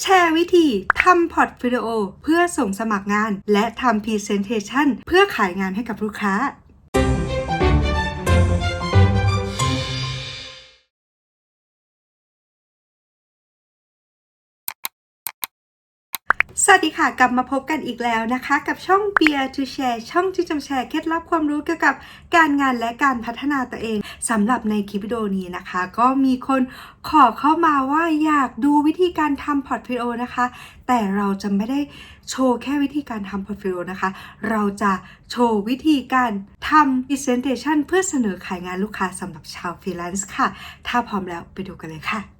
แชร์วิธีทำพอร์ตฟิลิโอเพื่อส่งสมัครงาน และทำพรีเซนเทชันเพื่อขายงานให้กับลูกค้า วัสดีค่ะ กลับมาพบกันอีกแล้วนะคะ กับช่อง Beer to Share ช่องที่จะแชร์เคล็ดลับความรู้เกี่ยวกับการงานและการพัฒนาตัวเองสำหรับในคลิปวิดีโอนี้นะคะ ก็มีคนขอเข้ามาว่าอยากดูวิธีการทำพอร์ตโฟลิโอนะคะ แต่เราจะไม่ได้โชว์แค่วิธีการทำพอร์ตโฟลิโอนะคะ เราจะโชว์วิธีการทำ presentation เพื่อเสนอขายงานลูกค้าสำหรับชาวฟรีแลนซ์ค่ะ ถ้าพร้อมแล้วไปดูกันเลยค่ะ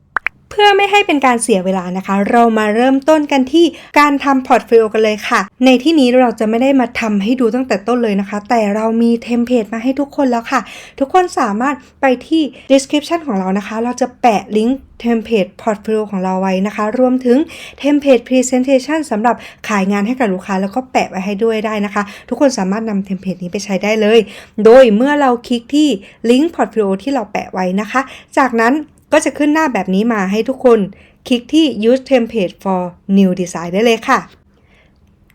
เพื่อไม่ให้เป็นการเสียเวลานะคะ เรามาเริ่มต้นกันที่การทำพอร์ตโฟลิโอกันเลยค่ะ ในที่นี้เราจะไม่ได้มาทำให้ดูตั้งแต่ต้นเลยนะคะ แต่เรามีเทมเพลตมาให้ทุกคนแล้วค่ะ ทุกคนสามารถไปที่ description ของเรานะคะ เราจะแปะลิงก์เทมเพลตพอร์ตโฟลิโอของเราไว้นะคะ รวมถึงเทมเพลต presentation สำหรับขายงานให้กับลูกค้า แล้วก็แปะไว้ให้ด้วยได้นะคะ ทุกคนสามารถนำเทมเพลตนี้ไปใช้ได้เลย โดยเมื่อเราคลิกที่ลิงก์พอร์ตโฟลิโอที่เราแปะไว้นะคะ จากนั้น ก็จะขึ้นหน้าแบบนี้มาให้ทุกคน คลิกที่ use template for new design ได้เลยค่ะ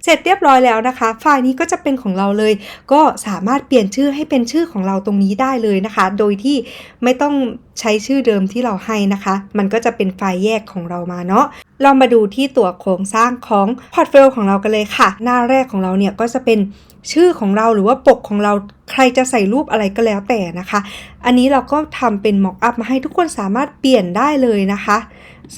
เสร็จเรียบร้อยแล้วนะคะ ไฟล์นี้ก็จะเป็นของเราเลย ก็สามารถเปลี่ยนชื่อให้เป็นชื่อของเราตรงนี้ได้เลยนะคะ โดยที่ไม่ต้องใช้ชื่อเดิมที่เราให้นะคะ มันก็จะเป็นไฟล์แยกของเรามาเนาะเรามาดูที่ตัวโครงสร้างของพอร์ตโฟลิโอของเรากันเลยค่ะ หน้าแรกของเราเนี่ยก็จะเป็นชื่อของเราหรือว่าปกของเราใครจะใส่รูปอะไรก็แล้วแต่นะคะ อันนี้เราก็ทำเป็นม็อกอัพมาให้ทุกคนสามารถเปลี่ยนได้เลยนะคะ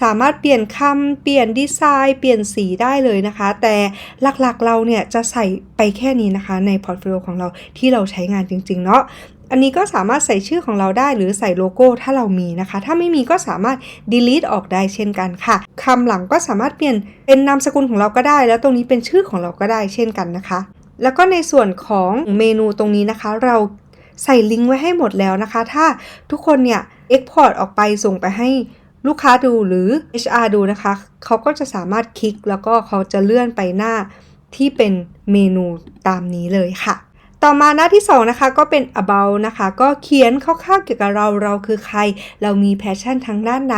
สามารถเปลี่ยนคำเปลี่ยนดีไซน์เปลี่ยนสีได้เลยนะคะ แต่หลักๆเราเนี่ยจะใส่ไปแค่นี้นะคะ ในพอร์ตโฟลิโอของเราที่เราใช้งานจริงๆเนาะ อันนี้ก็สามารถใส่ชื่อของเราได้หรือใส่โลโก้ถ้าเรามีนะคะ ถ้าไม่มีก็สามารถ delete ออกได้เช่นกันค่ะคำหลังก็สามารถเปลี่ยนเป็นนามสกุลของเราก็ได้ แล้วตรงนี้เป็นชื่อของเราก็ได้เช่นกันนะคะ แล้วก็ในส่วนของเมนูตรงนี้นะคะ เราใส่ลิงก์ไว้ให้หมดแล้วนะคะ ถ้าทุกคนเนี่ย export ออกไปส่งไปให้ลูกค้าดูหรือ HR ดูนะคะ เขาก็จะสามารถคลิกแล้วก็เขาจะเลื่อนไปหน้าที่เป็นเมนูตามนี้เลยค่ะ ต่อมาหน้าที่2นะคะก็เป็น about นะคะก็เขียนคร่าวๆเกี่ยวกับเราเราคือใคร เรามีแพชชั่นทางด้านไหน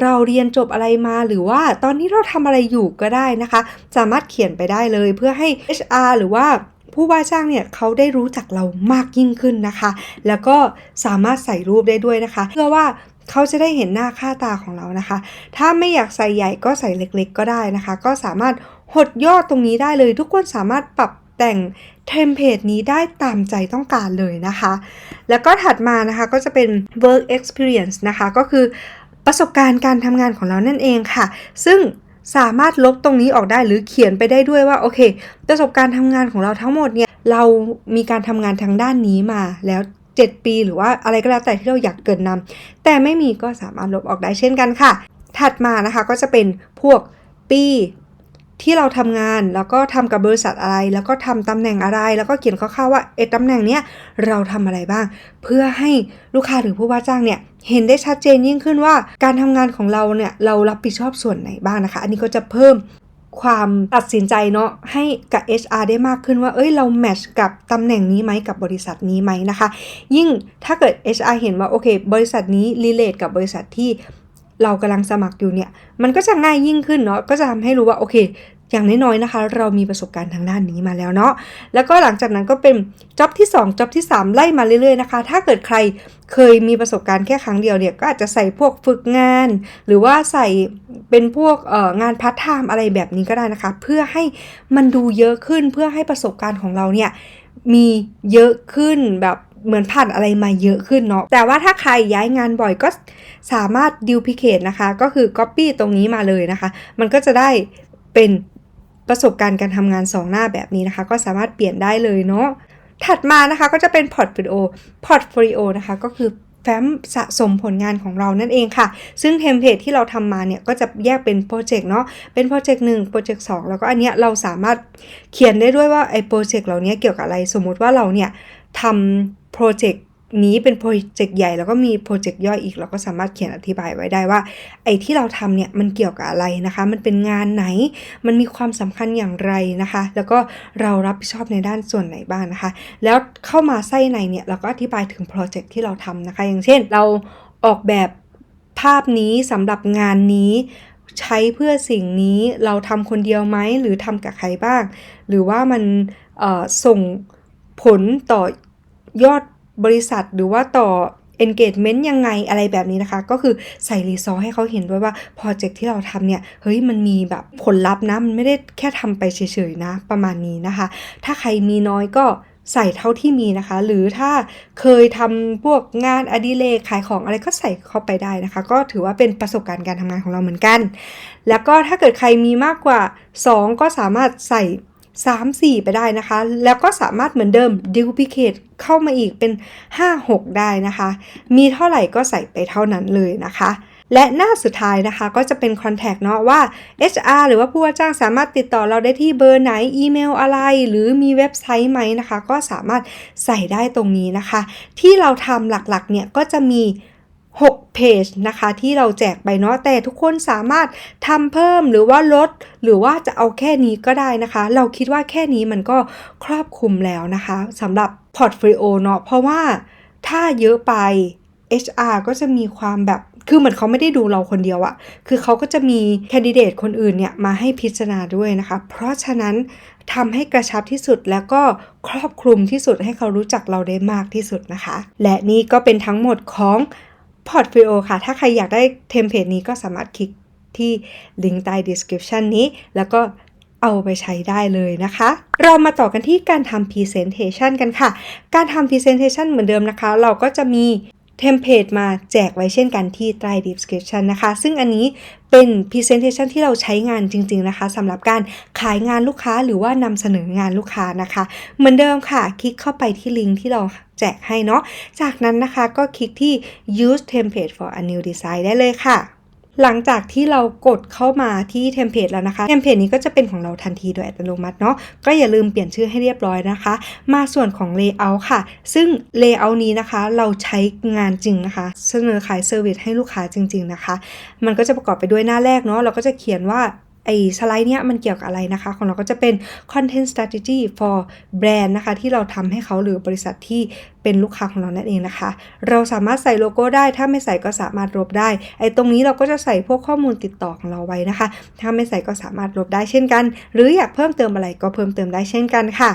เราเรียนจบอะไรมาหรือว่าตอนนี้เราทำอะไรอยู่ก็ได้นะคะ สามารถเขียนไปได้เลยเพื่อให้ HR หรือว่าผู้ว่าจ้างเนี่ยเขาได้รู้จักเรามากยิ่งขึ้นนะคะ แล้วก็สามารถใส่รูปได้ด้วยนะคะ เพื่อว่าเขาจะได้เห็นหน้าค่าตาของเรานะคะ ถ้าไม่อยากใส่ใหญ่ก็ใส่เล็กๆ ก็ได้นะคะ ก็สามารถหดยอดตรงนี้ได้เลย ทุกคนสามารถปรับแต่ง เทมเพลตนี้ได้ตามใจต้องการเลยนะคะ แล้วก็ถัดมานะคะก็จะเป็น work experience นะคะ ก็คือประสบการณ์การทำงานของเรานั่นเองค่ะ ซึ่งสามารถลบตรงนี้ออกได้หรือเขียนไปได้ด้วยว่าโอเค ประสบการณ์ทำงานของเราทั้งหมดเนี่ยเรามีการทำงานทางด้านนี้มาแล้ว7 ปีหรือว่าอะไรก็แล้วแต่ที่เราอยากเกินนำแต่ไม่มีก็สามารถลบออกได้เช่นกันค่ะ ถัดมานะคะก็จะเป็นพวกปี ที่เราทำงานแล้วก็ทำกับบริษัทอะไร แล้วก็ทำตำแหน่งอะไร แล้วก็เขียนคร่าวๆว่าเอตำแหน่งเนี้ยเราทำอะไรบ้าง เพื่อให้ลูกค้าหรือผู้ว่าจ้างเนี่ยเห็นได้ชัดเจนยิ่งขึ้นว่า การทำงานของเราเนี่ยเรารับผิดชอบส่วนไหนบ้างนะคะ อันนี้ก็จะเพิ่มความตัดสินใจเนาะให้กับ HR ได้มากขึ้นว่า เอ้ยเราแมทช์กับตำแหน่งนี้ไหมกับบริษัทนี้ไหมนะคะ ยิ่งถ้าเกิด HR เห็นว่าโอเค บริษัทนี้รีเลทกับบริษัทที่ เรากำลังสมัครอยู่เนี่ย มันก็จะง่ายยิ่งขึ้นเนาะ ก็จะทำให้รู้ว่าโอเค อย่างน้อยๆนะคะ เรามีประสบการณ์ทางด้านนี้มาแล้วเนาะ แล้วก็หลังจากนั้นก็เป็นจ็อบที่2จ็อบที่ 3 ไล่มาเรื่อยๆนะคะ ถ้าเกิดใครเคยมีประสบการณ์แค่ครั้งเดียวเนี่ย ก็อาจจะใส่พวกฝึกงาน หรือว่าใส่เป็นพวกงานพาร์ทไทม์อะไรแบบนี้ก็ได้นะคะ เพื่อให้มันดูเยอะขึ้น เพื่อให้ประสบการณ์ของเราเนี่ย มีเยอะขึ้นแบบเหมือนผ่านอะไรมาเยอะขึ้นเนาะ แต่ว่าถ้าใครย้ายงานบ่อยก็สามารถดิวพิเคตนะคะ ก็คือ Copy ตรงนี้มาเลยนะคะ มันก็จะได้เป็นประสบการณ์การทำงาน2หน้าแบบนี้นะคะ ก็สามารถเปลี่ยนได้เลยเนาะ ถัดมานะคะก็จะเป็นพอร์ตโฟลิโอ พอร์ตโฟลิโอนะคะก็คือ แฟ้มสะสมผลงานของเรานั่นเองค่ะ ซึ่งเทมเพลตที่เราทำมาเนี่ยก็จะแยกเป็นโปรเจกต์เนาะ เป็นโปรเจกต์หนึ่งโปรเจกต์สองแล้วก็อันเนี้ยเราสามารถเขียนได้ด้วยว่าไอ้โปรเจกต์เหล่านี้เกี่ยวกับอะไร สมมุติว่าเราเนี่ยทำโปรเจกต์ นี้เป็นโปรเจกต์ใหญ่แล้วก็มีโปรเจกต์ย่อยอีก เราก็สามารถเขียนอธิบายไว้ได้ว่า ไอ้ที่เราทำเนี่ยมันเกี่ยวกับอะไรนะคะ มันเป็นงานไหน มันมีความสำคัญอย่างไรนะคะ แล้วก็เรารับผิดชอบในด้านส่วนไหนบ้างนะคะ แล้วเข้ามาไส้ในเนี่ยเราก็อธิบายถึงโปรเจกต์ที่เราทำนะคะ อย่างเช่นเราออกแบบภาพนี้สำหรับงานนี้ใช้เพื่อสิ่งนี้เราทำคนเดียวไหมหรือทำกับใครบ้าง หรือว่ามันส่งผลต่อยอด บริษัทหรือว่าต่อ engagement ยังไงอะไรแบบนี้นะคะ ก็คือใส่รีซอสให้เขาเห็นด้วยว่าโปรเจกต์ที่เราทำเนี่ย เฮ้ยมันมีแบบผลลัพธ์นะ มันไม่ได้แค่ทำไปเฉยๆนะ ประมาณนี้นะคะ ถ้าใครมีน้อยก็ใส่เท่าที่มีนะคะ หรือถ้าเคยทำพวกงานอดิเรกขายของอะไรก็ใส่เข้าไปได้นะคะ ก็ถือว่าเป็นประสบการณ์การทำงานของเราเหมือนกัน แล้วก็ถ้าเกิดใครมีมากกว่า 2 ก็สามารถใส่ 3 4 ไปได้นะคะ แล้วก็สามารถเหมือนเดิม duplicate เข้ามาอีกเป็น 5 6 ได้นะคะ มีเท่าไหร่ก็ใส่ไปเท่านั้นเลยนะคะและหน้าสุดท้ายนะคะก็จะเป็น contact เนาะว่า HR หรือว่าผู้ว่าจ้างสามารถติดต่อเราได้ที่เบอร์ไหนอีเมลอะไร หรือมีเว็บไซต์ไหมนะคะ ก็สามารถใส่ได้ตรงนี้นะคะ ที่เราทำหลักๆเนี่ยก็จะมี 6 เพจนะคะที่เราแจกไปเนาะแต่ทุกคนสามารถทำเพิ่มหรือว่าลด หรือว่าจะเอาแค่นี้ก็ได้นะคะ เราคิดว่าแค่นี้มันก็ครอบคลุมแล้วนะคะสำหรับพอร์ตฟลิโอเนาะเพราะว่าถ้าเยอะไป HR ก็จะมีความแบบคือเหมือนเขาไม่ได้ดูเราคนเดียวอะคือเขาก็จะมีแคนดิเดตคนอื่นเนี่ยมาให้พิจารณาด้วยนะคะ เพราะฉะนั้นทำให้กระชับที่สุดแล้วก็ครอบคลุมที่สุดให้เขารู้จักเราได้มากที่สุดนะคะ และนี่ก็เป็นทั้งหมดของ พอร์ตโฟลิโอค่ะ ถ้าใครอยากได้เทมเพลตนี้ก็สามารถคลิกที่ลิงก์ใต้ description นี้ แล้วก็เอาไปใช้ได้เลยนะคะ เรามาต่อกันที่การทำ Presentation กันค่ะ การทำ Presentation เหมือนเดิมนะคะ เราก็จะมี เทมเพลตมาแจกไว้เช่นกันที่ใต้ description นะคะ ซึ่งอันนี้เป็น Presentation ที่เราใช้งานจริง ๆนะคะสำหรับการขายงานลูกค้าหรือว่านำเสนองานลูกค้านะคะ เหมือนเดิมค่ะ คลิกเข้าไปที่ลิงก์ที่เราแจกให้เนาะจากนั้นนะคะก็คลิกที่ use template for a new design ได้เลยค่ะ หลังจากที่เรากดเข้ามาที่เทมเพลตแล้วนะคะเทมเพลตนี้ก็จะเป็นของเราทันทีโดยอัตโนมัติเนาะก็อย่าลืมเปลี่ยนชื่อให้เรียบร้อยนะคะ มาส่วนของเลเยอร์ค่ะ ซึ่งเลเยอร์นี้นะคะเราใช้งานจริงนะคะ เสนอขายเซอร์วิสให้ลูกค้าจริง ๆนะคะ มันก็จะประกอบไปด้วยหน้าแรกเนาะเราก็จะเขียนว่า ไอ้สไลด์เนี้ยมันเกี่ยวกับอะไรนะคะ ของเราก็จะเป็น content strategy for brand นะคะ ที่เราทำให้เขาหรือบริษัทที่เป็นลูกค้าของเรานั่นเองนะคะ เราสามารถใส่โลโก้ได้ ถ้าไม่ใส่ก็สามารถลบได้ ไอ้ตรงนี้เราก็จะใส่พวกข้อมูลติดต่อของเราไว้นะคะ ถ้าไม่ใส่ก็สามารถลบได้เช่นกัน หรืออยากเพิ่มเติมอะไรก็เพิ่มเติมได้เช่นกันค่ะ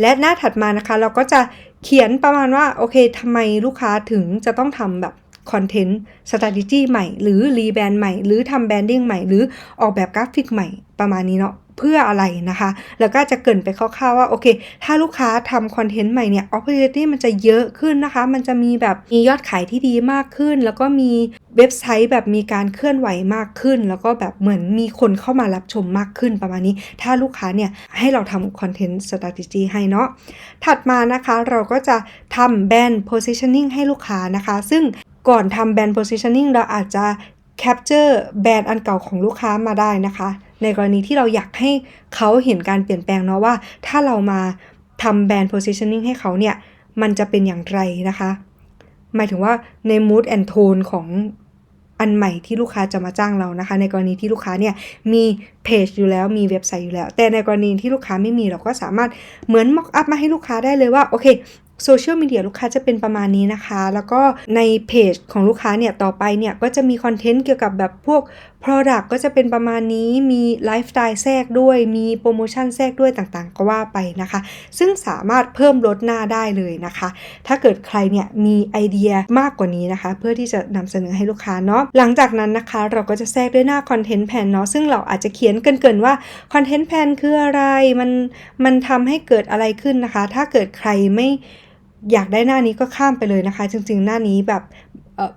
และหน้าถัดมานะคะ เราก็จะเขียนประมาณว่าโอเคทำไมลูกค้าถึงจะต้องทำแบบ คอนเทนต์ strategy ใหม่ หรือรีแบรนด์ใหม่ หรือทำแบรนดิ้งใหม่ หรือออกแบบกราฟิกใหม่ประมาณนี้เนาะเพื่ออะไรนะคะ แล้วก็จะเกินไปคร่าวๆว่า โอเค ถ้าลูกค้าทำคอนเทนต์ใหม่เนี่ย opportunity มันจะเยอะขึ้นนะคะ มันจะมีแบบมียอดขายที่ดีมากขึ้น แล้วก็มีเว็บไซต์แบบมีการเคลื่อนไหวมากขึ้น แล้วก็แบบเหมือนมีคนเข้ามารับชมมากขึ้นประมาณนี้ ถ้าลูกค้าเนี่ย ให้เราทำคอนเทนต์ strategy ให้เนาะถัดมานะคะเราก็จะทำแบรนด์ positioning ให้ลูกค้านะคะ ซึ่ง ก่อนทำแบรนด์ positioning เราอาจจะ capture แบรนด์อันเก่าของลูกค้ามาได้นะคะ ในกรณีที่เราอยากให้เขาเห็นการเปลี่ยนแปลงเนาะว่า ถ้าเรามาทำแบรนด์ positioning ให้เขาเนี่ย มันจะเป็นอย่างไรนะคะ หมายถึงว่าใน mood and tone ของอันใหม่ที่ลูกค้าจะมาจ้างเรานะคะ ในกรณีที่ลูกค้าเนี่ยมีเพจอยู่แล้วมีเว็บไซต์อยู่แล้ว แต่ในกรณีที่ลูกค้าไม่มีเราก็สามารถเหมือน mock up มาให้ลูกค้าได้เลยว่าโอเค โซเชียลมีเดียลูกค้าจะเป็นประมาณนี้นะคะ แล้วก็ในเพจของลูกค้าเนี่ยต่อไปเนี่ยก็จะมีคอนเทนต์เกี่ยวกับแบบพวก Product ก็จะเป็นประมาณนี้มีไลฟ์สไตล์แทรกด้วย มีโปรโมชั่นแทรกด้วยต่างๆ ก็ว่าไปนะคะ ซึ่งสามารถเพิ่มลดหน้าได้เลยนะคะ ถ้าเกิดใครเนี่ยมีไอเดียมากกว่านี้นะคะ เพื่อที่จะนำเสนอให้ลูกค้าเนาะหลังจากนั้นนะคะ เราก็จะแทรกด้วยหน้าคอนเทนต์แพนเนาะซึ่งเราอาจจะเขียนเกินๆว่าคอนเทนต์แพนคืออะไรมันมันทำให้เกิดอะไรขึ้นนะคะ ถ้าเกิดใครไม่ อยากได้หน้านี้ก็ข้ามไปเลยนะคะ จริง ๆ หน้านี้แบบ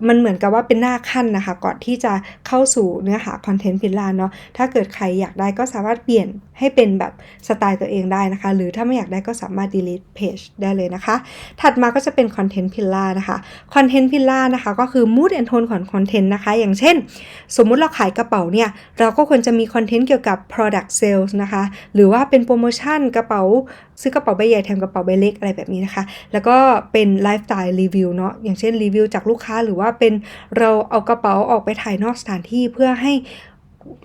มันเหมือนกับว่าเป็นหน้าขั้นนะคะ ก่อนที่จะเข้าสู่เนื้อหาคอนเทนต์พิลาเนาะถ้าเกิดใครอยากได้ก็สามารถเปลี่ยนให้เป็นแบบสไตล์ตัวเองได้นะคะ หรือถ้าไม่อยากได้ก็สามารถ delete page ได้เลยนะคะ ถัดมาก็จะเป็นคอนเทนต์พิลานะคะคอนเทนต์พิลานะคะก็คือ mood and tone ของคอนเทนต์นะคะ อย่างเช่น สมมุติเราขายกระเป๋าเนี่ย เราก็ควรจะมีคอนเทนต์เกี่ยวกับ product sales นะคะ หรือว่าเป็นโปรโมชั่นกระเป๋าซื้อกระเป๋าใบใหญ่แถมกระเป๋าใบเล็กอะไรแบบนี้นะคะ แล้วก็เป็นไลฟ์สไตล์รีวิวเนาะอย่างเช่นรีวิวจากลูกค้าหรืรือว่าเป็นเราเอากระเป๋าออกไปถ่ายนอกสถานที่เพื่อให้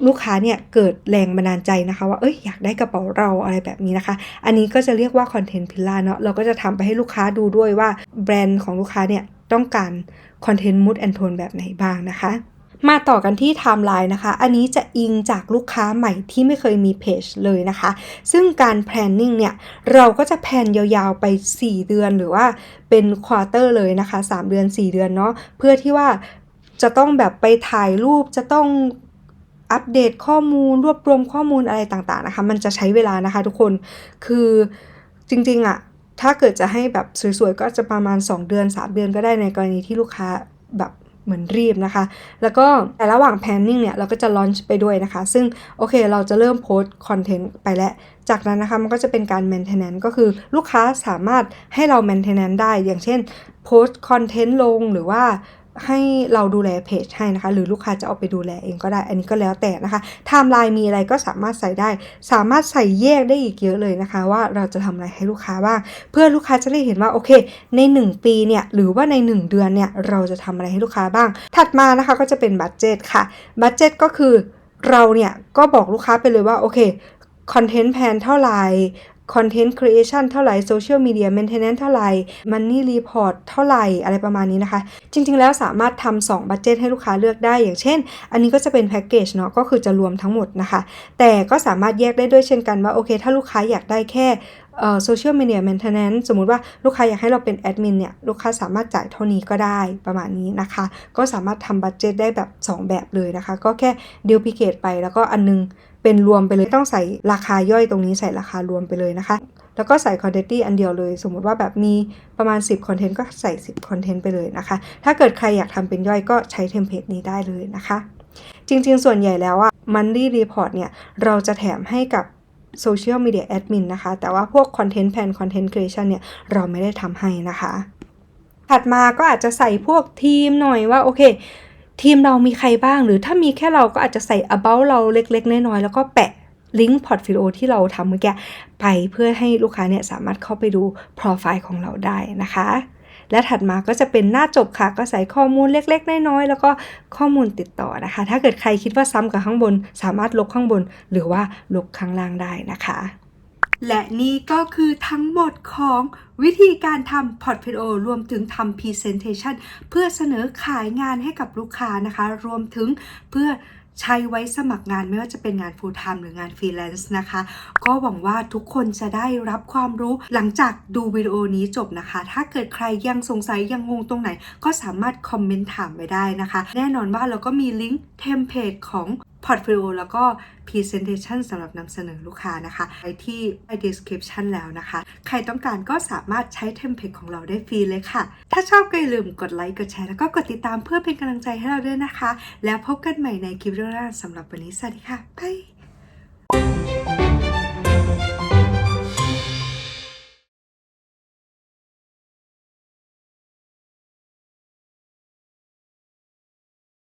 ลูกค้าเนี่ยเกิดแรงบันดาลใจนะคะว่าเอ้ยอยากได้กระเป๋าเราอะไรแบบนี้นะคะ อันนี้ก็จะเรียกว่าคอนเทนต์พิลาเนาะเราก็จะทำไปให้ลูกค้าดูด้วยว่าแบรนด์ของลูกค้าเนี่ยต้องการคอนเทนต์มูดแอนโทนแบบไหนบ้างนะคะ มาต่อกันที่ไทม์ไลน์นะคะ อันนี้จะอิงจากลูกค้าใหม่ที่ไม่เคยมีเพจเลยนะคะ ซึ่งการ planning เนี่ย เราก็จะแพลนยาวๆไป 4 เดือนหรือว่าเป็นควอเตอร์เลยนะคะ 3 เดือน 4 เดือนเนาะ เพื่อที่ว่าจะต้องแบบไปถ่ายรูปจะต้องอัปเดตข้อมูลรวบรวมข้อมูลอะไรต่างๆนะคะ มันจะใช้เวลานะคะทุกคน คือจริงๆอะถ้าเกิดจะให้แบบสวยๆ ก็จะประมาณ 2 เดือน 3 เดือนก็ได้ในกรณีที่ลูกค้าแบบ เหมือนรีบนะคะ แล้วก็แต่ระหว่างแพนนิ่งเนี่ยเราก็จะลอนช์ไปด้วยนะคะ ซึ่งโอเคเราจะเริ่มโพสต์คอนเทนต์ไปแล้ว จากนั้นนะคะมันก็จะเป็นการ maintenance ก็คือลูกค้าสามารถให้เรา maintenance ได้ อย่างเช่นโพสต์คอนเทนต์ลงหรือว่า ให้เราดูแลเพจให้นะคะ หรือลูกค้าจะเอาไปดูแลเองก็ได้ อันนี้ก็แล้วแต่นะคะไทม์ไลน์มีอะไรก็สามารถใส่ได้ สามารถใส่แยกได้อีกเยอะเลยนะคะ ว่าเราจะทำอะไรให้ลูกค้าบ้าง เพื่อลูกค้าจะได้เห็นว่าโอเค ใน 1 ปีเนี่ยหรือว่าใน 1 เดือนเนี่ยเราจะทำอะไรให้ลูกค้าบ้าง ถัดมานะคะก็จะเป็นบัตเจตค่ะบัตเจตก็คือเราเนี่ยก็บอกลูกค้าไปเลยว่าโอเคคอนเทนต์แพนเท่าไหร่ คอนเทนต์ครีเอชันเท่าไหร่โซเชียลมีเดียเมนเทนแนนซ์เท่าไหร่มันนี่รีพอร์ตเท่าไหร่อะไรประมาณนี้นะคะ จริง ๆ แล้วสามารถทำ2บัตเจตให้ลูกค้าเลือกได้ อย่างเช่น อันนี้ก็จะเป็นแพ็กเกจเนาะก็คือจะรวมทั้งหมดนะคะ แต่ก็สามารถแยกได้ด้วยเช่นกันว่าโอเค ถ้าลูกค้าอยากได้แค่โซเชียลมีเดียแมนเทนแนนซ์สมมุติว่าลูกค้าอยากให้เราเป็นแอดมินเนี่ยลูกค้าสามารถจ่ายเท่านี้ก็ได้ประมาณนี้นะคะ ก็สามารถทำบัตเจตได้แบบ 2 แบบเลยนะคะ ก็แค่ดิวพิเคตไปแล้วก็อันนึง เป็นรวมไปเลยต้องใส่ราคาย่อยตรงนี้ใส่ราคารวมไปเลยนะคะ แล้วก็ใส่คอนเทนต์อันเดียวเลย สมมุติว่าแบบมีประมาณ 10คอนเทนต์ก็ใส่ 10คอนเทนต์ไปเลยนะคะ ถ้าเกิดใครอยากทำเป็นย่อยก็ใช้เทมเพลตนี้ได้เลยนะคะ จริงๆ ส่วนใหญ่แล้วอะ Monthly Report เนี่ยเราจะแถมให้กับ Social Media Admin นนะคะ แต่ว่าพวก Content Plan Content Creation เนี่ยเราไม่ได้ทำให้นะคะ ถัดมาก็อาจจะใส่พวกทีมหน่อยว่าโอเค ทีมเรามีใครบ้าง หรือถ้ามีแค่เราก็อาจจะใส่ about เราเล็กๆ น้อยๆ แล้วก็แปะลิงก์พอร์ตฟิโอที่เราทำเมื่อกี้ไปเพื่อให้ลูกค้าเนี่ยสามารถเข้าไปดูโปรไฟล์ของเราได้นะคะ และถัดมาก็จะเป็นหน้าจบค่ะ ก็ใส่ข้อมูลเล็กๆ น้อยๆ แล้วก็ข้อมูลติดต่อนะคะ ถ้าเกิดใครคิดว่าซ้ำกับข้างบน สามารถลบข้างบน หรือว่าลบข้างล่างได้นะคะ และนี่ก็คือทั้งหมดของวิธีการทำพอร์ตโฟลิโอรวมถึงทำ Presentation เพื่อเสนอขายงานให้กับลูกค้านะคะ รวมถึงเพื่อใช้ไว้สมัครงานไม่ว่าจะเป็นงาน full time หรืองาน freelance นะคะ ก็หวังว่าทุกคนจะได้รับความรู้หลังจากดูวิดีโอนี้จบนะคะ ถ้าเกิดใครยังสงสัยยังงงตรงไหน ก็สามารถคอมเมนต์ถามไว้ได้นะคะ แน่นอนว่าเราก็มีลิงก์เทมเพลตของพอร์ตโฟลิโอแล้วก็ Presentation สำหรับนำเสนอลูกค้านะคะ ไปที่ใต้ description แล้วนะคะ ใครต้องการก็สามารถใช้เทมเพลตของเราได้ฟรีเลยค่ะ ถ้าชอบก็อย่าลืมกดไลค์ กดแชร์ แล้วก็กดติดตามเพื่อเป็นกำลังใจให้เราด้วยนะคะ แล้วพบกันใหม่ในคลิปวิดีโอหน้าสำหรับวันนี้สวัสดีค่ะ บ๊าย